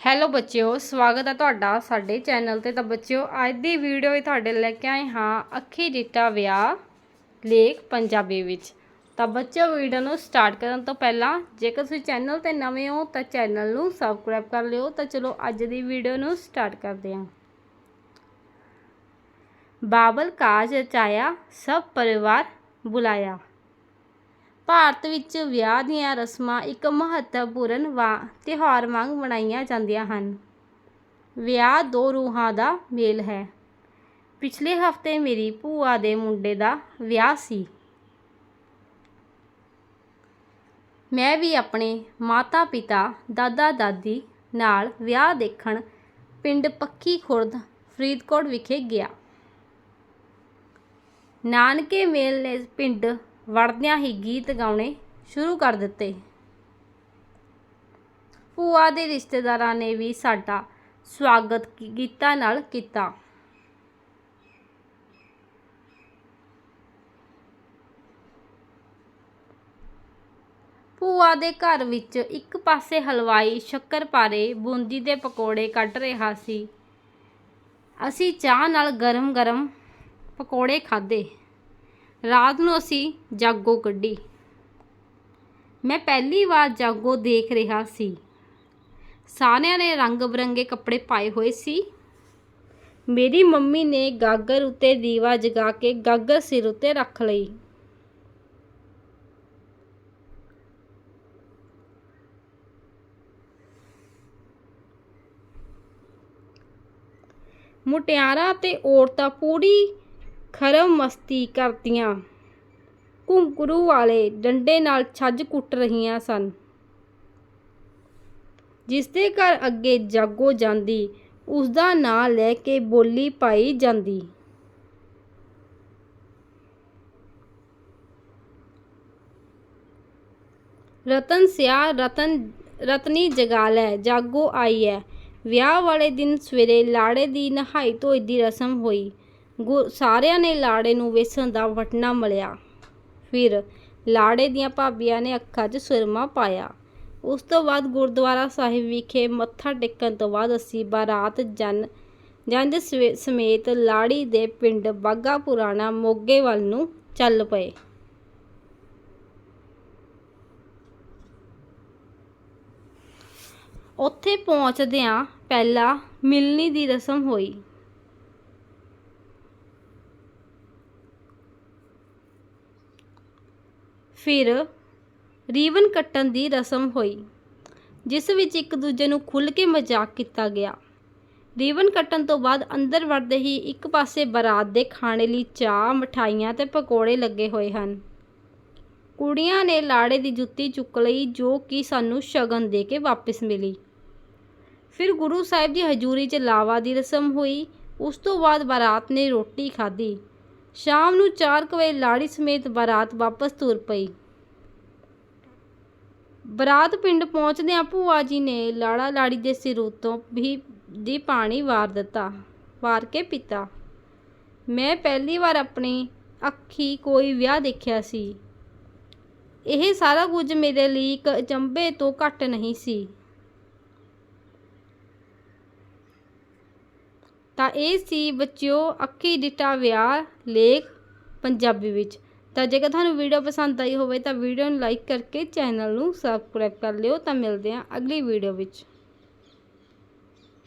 Hello ਬੱਚਿਓ, ਸਵਾਗਤ ਹੈ ਤੁਹਾਡਾ ਸਾਡੇ ਚੈਨਲ ਤੇ। ਤਾਂ ਬੱਚਿਓ, ਅੱਜ ਦੀ ਵੀਡੀਓ ਵਿੱਚ ਤੁਹਾਡੇ ਲੈ ਕੇ ਆਏ ਹਾਂ ਅੱਖੀ ਡਿੱਟਾ ਵਿਆਹ ਲੇਖ ਪੰਜਾਬੀ ਵਿੱਚ। ਤਾਂ ਬੱਚਿਓ ਵੀਡੀਓ ਨੂੰ ਸਟਾਰਟ ਕਰਨ ਤੋਂ ਪਹਿਲਾਂ ਜੇਕਰ ਤੁਸੀਂ ਚੈਨਲ ਤੇ ਨਵੇਂ ਹੋ ਤਾਂ ਚੈਨਲ ਨੂੰ ਸਬਸਕ੍ਰਾਈਬ ਕਰ ਲਿਓ। ਤਾਂ ਚਲੋ ਅੱਜ ਦੀ ਵੀਡੀਓ ਨੂੰ ਸਟਾਰਟ ਕਰਦੇ ਹਾਂ। ਬਾਬਲ ਕਾਜ ਰਚਾਇਆ, ਸਭ ਪਰਿਵਾਰ ਬੁਲਾਇਆ। ਭਾਰਤ ਵਿੱਚ ਵਿਆਹ ਦੀਆਂ ਰਸਮਾਂ ਇੱਕ ਮਹੱਤਵਪੂਰਨ ਵਾ ਤਿਉਹਾਰ ਵਾਂਗ ਮਨਾਈਆਂ ਜਾਂਦੀਆਂ ਹਨ। ਵਿਆਹ ਦੋ ਰੂਹਾਂ ਦਾ ਮੇਲ ਹੈ। ਪਿਛਲੇ ਹਫ਼ਤੇ ਮੇਰੀ ਭੂਆ ਦੇ ਮੁੰਡੇ ਦਾ ਵਿਆਹ ਸੀ। ਮੈਂ ਵੀ ਆਪਣੇ ਮਾਤਾ ਪਿਤਾ ਦਾਦਾ ਦਾਦੀ ਨਾਲ ਵਿਆਹ ਦੇਖਣ ਪਿੰਡ ਪੱਕੀ ਖੁਰਦ, ਫਰੀਦਕੋਟ ਵਿਖੇ ਗਿਆ। ਨਾਨਕੇ ਮੇਲ ਨੇ ਪਿੰਡ ਵੜਦਿਆਂ ਹੀ ਗੀਤ ਗਾਉਣੇ ਸ਼ੁਰੂ ਕਰ ਦਿੱਤੇ। ਭੂਆ ਦੇ ਰਿਸ਼ਤੇਦਾਰਾਂ ਨੇ ਵੀ ਸਾਡਾ ਸਵਾਗਤ ਗੀਤਾਂ ਨਾਲ ਕੀਤਾ। ਭੂਆ ਦੇ ਘਰ ਵਿੱਚ ਇੱਕ ਪਾਸੇ ਹਲਵਾਈ ਸ਼ੱਕਰਪਾਰੇ ਬੂੰਦੀ ਦੇ ਪਕੌੜੇ ਕੱਢ ਰਿਹਾ ਸੀ। ਅਸੀਂ ਚਾਹ ਨਾਲ ਗਰਮ-ਗਰਮ ਪਕੌੜੇ ਖਾਧੇ। ਰਾਤ ਨੂੰ ਅਸੀਂ ਜਾਗੋ ਕੱਢੀ। ਮੈਂ ਪਹਿਲੀ ਵਾਰ ਜਾਗੋ ਦੇਖ ਰਿਹਾ ਸੀ। ਸਾਰਿਆਂ ਨੇ ਰੰਗ ਬਰੰਗੇ ਕੱਪੜੇ ਪਾਏ ਹੋਏ ਸੀ। ਮੇਰੀ ਮੰਮੀ ਨੇ ਗਾਗਰ ਉੱਤੇ ਦੀਵਾ ਜਗਾ ਕੇ ਗਾਗਰ ਸਿਰ ਉੱਤੇ ਰੱਖ ਲਈ। ਮੁਟਿਆਰਾਂ ਤੇ ਔਰਤਾਂ ਪੂਰੀ ਖਰਮ ਮਸਤੀ ਕਰਦੀਆਂ। ਘੁੰਗਰੂ ਵਾਲੇ ਡੰਡੇ ਨਾਲ ਛੱਜ ਕੁੱਟ ਰਹੀਆਂ ਸਨ। ਜਿਸ ਦੇ ਘਰ ਅੱਗੇ ਜਾਗੋ ਜਾਂਦੀ ਉਸ ਦਾ ਨਾਂ ਲੈ ਕੇ ਬੋਲੀ ਪਾਈ ਜਾਂਦੀ। ਰਤਨ ਸਿਆ, ਰਤਨ, ਰਤਨੀ ਜਗਾ ਲੈ, ਜਾਗੋ ਆਈ ਹੈ ਵਿਆਹ ਵਾਲੇ ਦਿਨ ਸਵੇਰੇ ਲਾੜੇ ਦੀ ਨਹਾਈ ਧੋਈ ਦੀ ਰਸਮ ਹੋਈ। ਸਾਰਿਆਂ ਨੇ ਲਾੜੇ ਨੂੰ ਵੇਸਣ ਦਾ ਵਟਣਾ ਮਲਿਆ। ਫਿਰ ਲਾੜੇ ਦੀਆਂ ਭਾਬੀਆਂ ਨੇ ਅੱਖਾਂ 'ਚ ਸੁਰਮਾ ਪਾਇਆ। ਉਸ ਤੋਂ ਬਾਅਦ ਗੁਰਦੁਆਰਾ ਸਾਹਿਬ ਵਿਖੇ ਮੱਥਾ ਟੇਕਣ ਤੋਂ ਬਾਅਦ ਅਸੀਂ ਬਾਰਾਤ ਜਨ ਜੰਜ ਸਵੇ- ਸਮੇਤ ਲਾੜੀ ਦੇ ਪਿੰਡ ਬਾਗਾ ਪੁਰਾਣਾ ਮੋਗੇ ਵੱਲ ਨੂੰ ਚੱਲ ਪਏ। ਉੱਥੇ ਪਹੁੰਚਦਿਆਂ ਪਹਿਲਾਂ ਮਿਲਣੀ ਦੀ ਰਸਮ ਹੋਈ। ਫਿਰ ਰੀਵਨ ਕੱਟਣ ਦੀ ਰਸਮ ਹੋਈ, ਜਿਸ ਵਿੱਚ ਇੱਕ ਦੂਜੇ ਨੂੰ ਖੁੱਲ੍ਹ ਕੇ ਮਜ਼ਾਕ ਕੀਤਾ ਗਿਆ। ਰੀਵਨ ਕੱਟਣ ਤੋਂ ਬਾਅਦ ਅੰਦਰ ਵੜਦੇ ਹੀ ਇੱਕ ਪਾਸੇ ਬਰਾਤ ਦੇ ਖਾਣੇ ਲਈ ਚਾਹ, ਮਠਾਈਆਂ ਤੇ ਪਕੌੜੇ ਲੱਗੇ ਹੋਏ ਹਨ। ਕੁੜੀਆਂ ਨੇ ਲਾੜੇ ਦੀ ਜੁੱਤੀ ਚੁੱਕ ਲਈ, ਜੋ ਕਿ ਸਾਨੂੰ ਸ਼ਗਨ ਦੇ ਕੇ ਵਾਪਸ ਮਿਲੀ। ਫਿਰ ਗੁਰੂ ਸਾਹਿਬ ਦੀ ਹਜ਼ੂਰੀ 'ਚ ਲਾਵਾ ਦੀ ਰਸਮ ਹੋਈ। ਉਸ ਤੋਂ ਬਾਅਦ ਬਰਾਤ ਨੇ ਰੋਟੀ ਖਾਧੀ। ਸ਼ਾਮ ਨੂੰ 4 ਵਜੇ ਲਾੜੀ ਸਮੇਤ ਬਾਰਾਤ ਵਾਪਸ ਤੁਰ ਪਈ। ਬਰਾਤ ਪਿੰਡ ਪਹੁੰਚਦਿਆਂ ਭੂਆ ਜੀ ਨੇ ਲਾੜਾ ਲਾੜੀ ਦੇ ਸਿਰ ਉੱਤੋਂ ਵੀ ਦੀ ਪਾਣੀ ਵਾਰ ਦਿੱਤਾ, ਵਾਰ ਕੇ ਪੀਤਾ। ਮੈਂ ਪਹਿਲੀ ਵਾਰ ਆਪਣੀ ਅੱਖੀ ਕੋਈ ਵਿਆਹ ਦੇਖਿਆ ਸੀ। ਇਹ ਸਾਰਾ ਕੁਝ ਮੇਰੇ ਲਈ ਇੱਕ ਅਚੰਭੇ ਤੋਂ ਘੱਟ ਨਹੀਂ ਸੀ। ਤਾਂ ਇਹ ਸੀ ਬੱਚਿਓ ਅੱਖੀ ਡਿਟਾ ਵਿਆਹ ਲੇਖ ਪੰਜਾਬੀ ਵਿੱਚ। ਤਾਂ ਜੇਕਰ ਤੁਹਾਨੂੰ ਵੀਡੀਓ ਪਸੰਦ ਆਈ ਹੋਵੇ ਤਾਂ ਵੀਡੀਓ ਨੂੰ ਲਾਈਕ ਕਰਕੇ ਚੈਨਲ ਨੂੰ ਸਬਸਕ੍ਰਾਈਬ ਕਰ ਲਿਓ। ਤਾਂ ਮਿਲਦੇ ਹਾਂ ਅਗਲੀ ਵੀਡੀਓ ਵਿੱਚ।